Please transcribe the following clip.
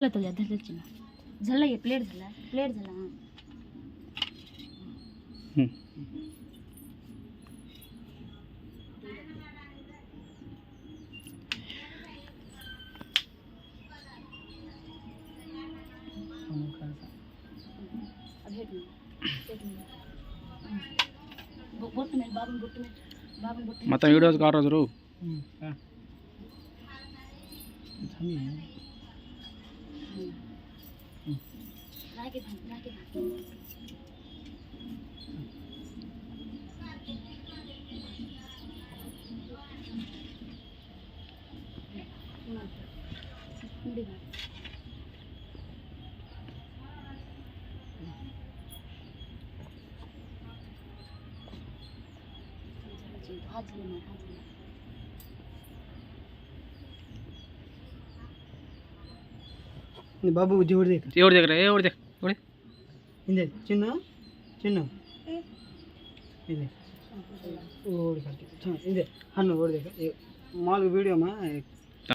జల్లతో జల్ల తెచ్చిన జల్ల ప్లేట్ జల్ల ప్లేట్ జల్ల మొత్తం వీడియోస్ కారు రోజు 나게 봐, 나게 봐. 우리 봐. 지금 다 지금 다 지금. బాబు దేవుడి దగ్గర? ఎవరి దగ్గర? ఏ ఎవరి దగ్గర? ఎవరి ఇదే చిన్న చిన్న. ఇదే. ఓడి ఇదే. హన్ను ఓడి దగ్గర. మామూలుగా వీడియోమా?